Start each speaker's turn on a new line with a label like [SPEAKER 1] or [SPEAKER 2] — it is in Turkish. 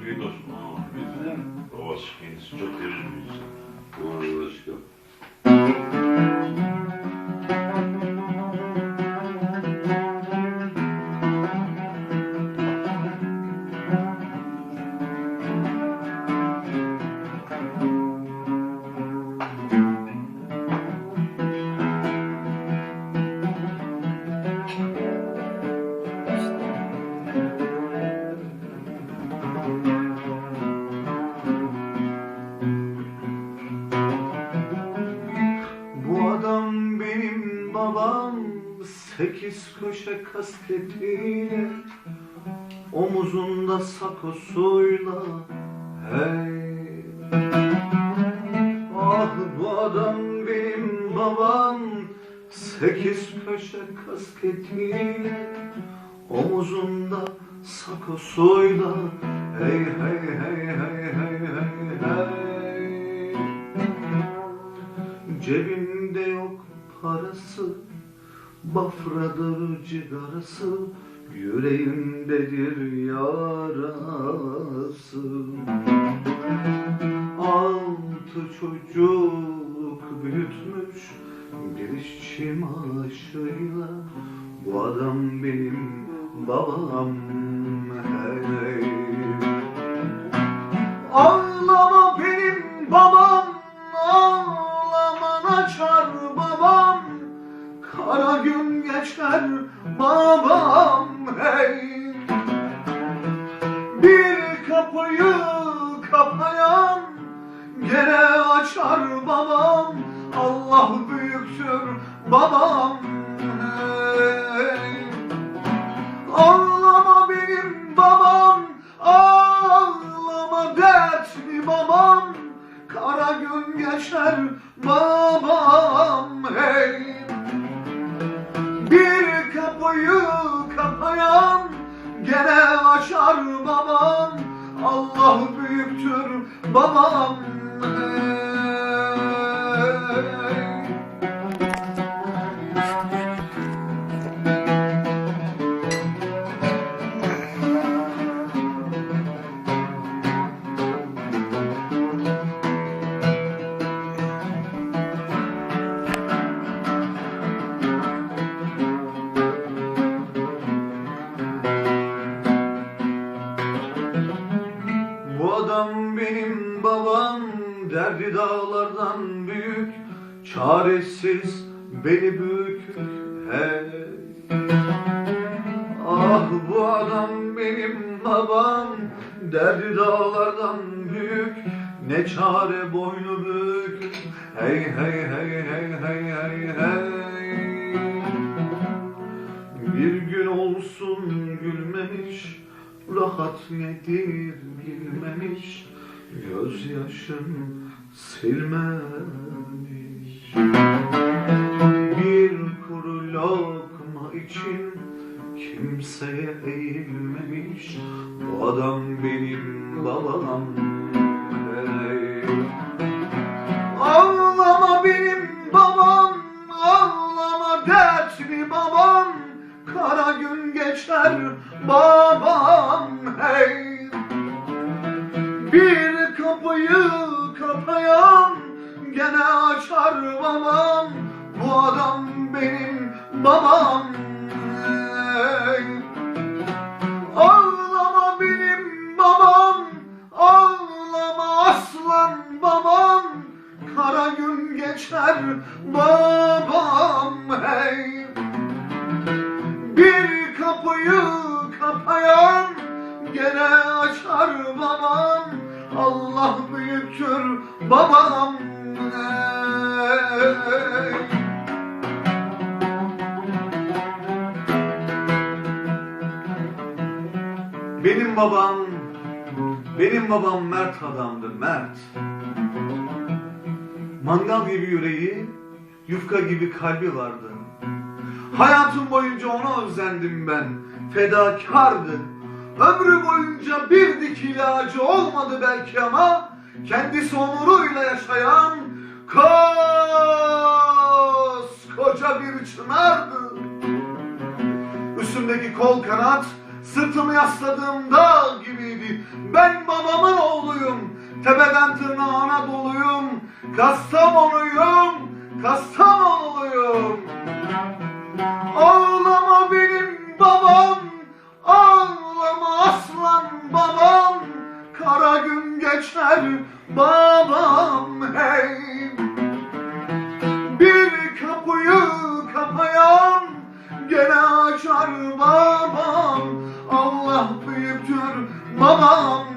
[SPEAKER 1] Biz
[SPEAKER 2] Öyle mi?
[SPEAKER 1] babası kendisi çok temiz bir insan. Doğru başka.
[SPEAKER 2] Sekiz köşe kasketiyle Omuzunda sakosuyla Hey. Ah bu adam benim babam. Sekiz köşe kasketiyle Omuzunda sakosuyla Hey hey hey hey hey hey hey. Cebimde yok parası Bafradır cigarası Yüreğimdedir yarası. Altı çocuk büyütmüş Bir işçi maaşıyla Bu adam benim babam babam hey Bir kapıyı kapayan Gene açar babam Allah büyüktür babam hey Ağlama benim babam, ağlama dertli babam. Kara gün geçer babam hey. Açar babam. Allah büyüktür babam babam Derdi dağlardan büyük Çaresiz beni büyük hey. Ah bu adam benim babam Derdi dağlardan büyük Ne çare boynu bükük Hey hey hey hey hey hey hey. Bir gün olsun gülmemiş Rahat nedir bilmemiş Gözyaşım silmemiş Bir kuru lokma için Kimseye eğilmemiş. Bu adam benim babam hey. Ağlama benim babam Ağlama dertli babam. Kara gün geçer babam açar babam Bu adam benim babam. Ağlama benim babam Ağlama aslan babam Kara gün geçer babam hey Bir kapıyı kapayan Gene açar babam Allah büyüktür babam. Benim babam, benim babam mert adamdı, mert. Mangal gibi yüreği, yufka gibi kalbi vardı. Hayatım boyunca ona özendim ben, fedakardı. Ömrü boyunca bir dikili ağacı olmadı belki ama, kendisi onuruyla yaşayan koskoca bir çınardı. Üstümdeki kol kanat sırtımı yasladığım dağ gibiydi. Ben babamın oğluyum. Tepeden tırnağa Anadolu'yum. Kastamonuyum. Kastamonuluyum. Gene açar babam. Allah büyüktür babam